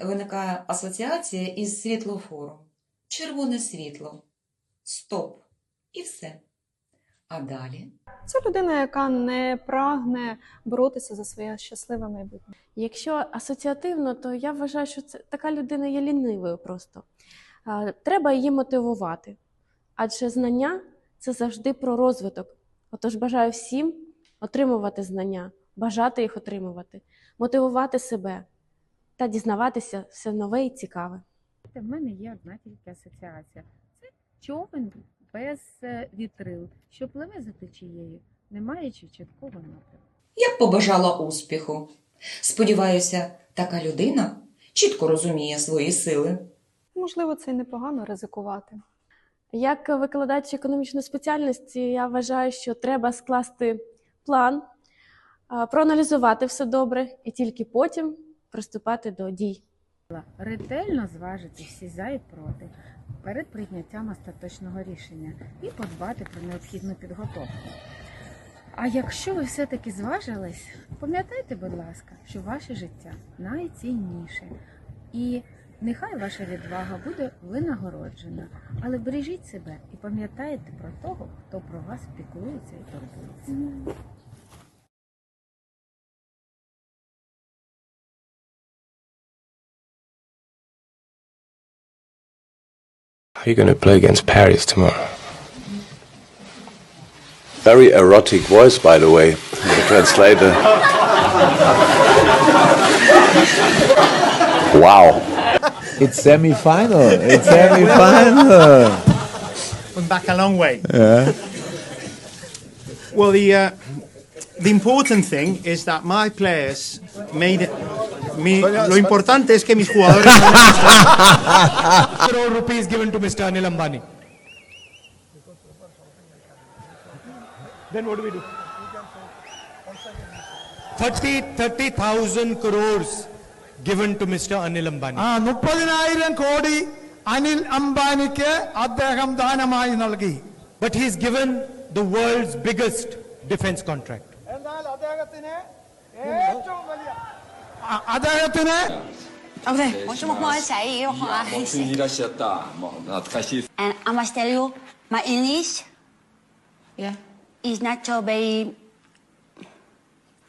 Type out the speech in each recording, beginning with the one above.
виникає асоціація із світлофором. Червоне світло. Стоп. І все. А далі? Це людина, яка не прагне боротися за своє щасливе майбутнє. Якщо асоціативно, то я вважаю, що це така людина є лінивою просто. Треба її мотивувати. Адже знання це завжди про розвиток. Отож бажаю всім отримувати знання, бажати їх отримувати, мотивувати себе та дізнаватися все нове і цікаве. В мене є одна тільки асоціація. Це човен без е, вітрил, що пливе за течією, не маючи чіткого напрямку. Я б побажала успіху. Сподіваюся, така людина чітко розуміє свої сили. Можливо, це й непогано ризикувати. Як викладач економічної спеціальності, я вважаю, що треба скласти план, проаналізувати все добре і тільки потім приступати до дій. Ретельно зважити всі за і проти перед прийняттям остаточного рішення і подбати про необхідну підготовку. А якщо ви все-таки зважились, пам'ятайте, будь ласка, що ваше життя найцінніше. І нехай ваша відвага буде винагороджена, але бережіть себе і пам'ятайте про того, хто про вас піклується і турбується. How are you going to play against Paris tomorrow? Very erotic voice, by the way, the translator. wow. It's semi-final. It's semi-final. Went back a long way. Yeah. Well, the uh, the important thing is that my players made it. Mi, lo importante es que mis jugadores. crore rupees given to Mr. Anil Ambani. then what do we do? 30 30,000 crores given to Mr. Anil Ambani. ആ മുപ്പതിനായിരം കോടി അനിൽ അംബാനിക്ക് അദ്ദേഹം ദാനമായി നൽകി But he's given the world's biggest defense contract. എന്നാൽ അദ്ദേഹത്തിന് ഏറ്റവും വലിയ അ- അദ്ദേഹത്തിന് I must tell you, my English yeah. is not so very...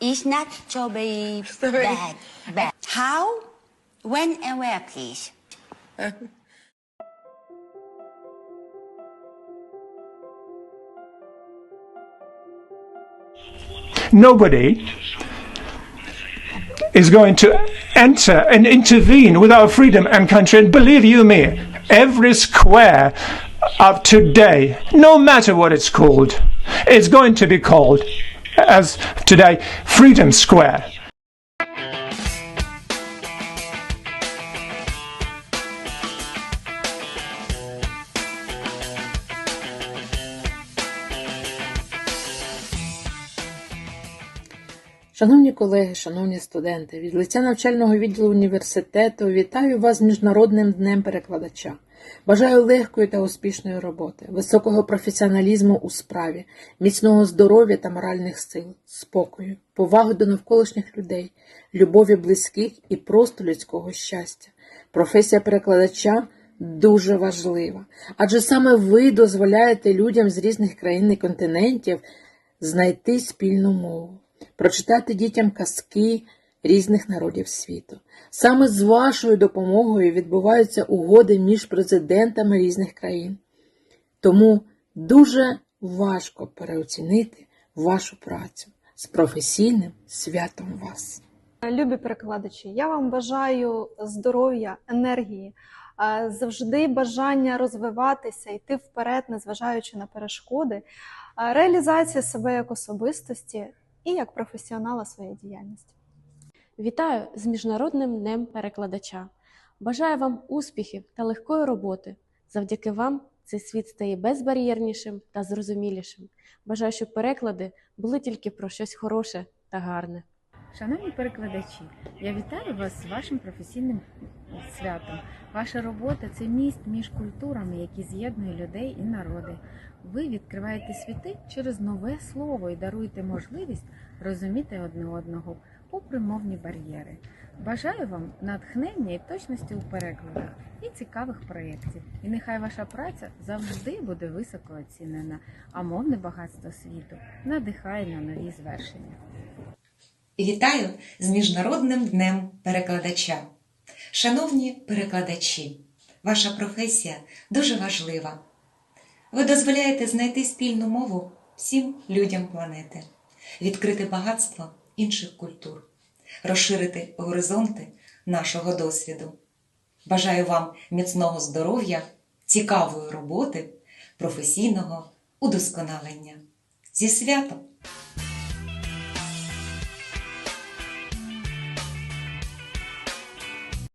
is not bad. bad. How, when and where, please? Nobody is going to enter and intervene with our freedom and country. And believe you me, every square of today, no matter what it's called, is going to be called, as today, Freedom Square. Шановні колеги, шановні студенти, від лиця навчального відділу університету вітаю вас з Міжнародним днем перекладача. Бажаю легкої та успішної роботи, високого професіоналізму у справі, міцного здоров'я та моральних сил, спокою, поваги до навколишніх людей, любові близьких і просто людського щастя. Професія перекладача дуже важлива, адже саме ви дозволяєте людям з різних країн і континентів знайти спільну мову прочитати дітям казки різних народів світу. Саме з вашою допомогою відбуваються угоди між президентами різних країн. Тому дуже важко переоцінити вашу працю з професійним святом вас. Любі перекладачі, я вам бажаю здоров'я, енергії, завжди бажання розвиватися, йти вперед, незважаючи на перешкоди, реалізація себе як особистості і як професіонала своєї діяльності. Вітаю з Міжнародним днем перекладача. Бажаю вам успіхів та легкої роботи. Завдяки вам цей світ стає безбар'єрнішим та зрозумілішим. Бажаю, щоб переклади були тільки про щось хороше та гарне. Шановні перекладачі, я вітаю вас з вашим професійним святом. Ваша робота це міст між культурами, які з'єднує людей і народи. Ви відкриваєте світи через нове слово і даруєте можливість розуміти одне одного попри мовні бар'єри. Бажаю вам натхнення і точності у перекладах і цікавих проєктів. І нехай ваша праця завжди буде високо оцінена, а мовне багатство світу надихає на нові звершення. Вітаю з Міжнародним днем перекладача. Шановні перекладачі, ваша професія дуже важлива. Ви дозволяєте знайти спільну мову всім людям планети, відкрити багатство інших культур, розширити горизонти нашого досвіду. Бажаю вам міцного здоров'я, цікавої роботи, професійного удосконалення. Зі святом!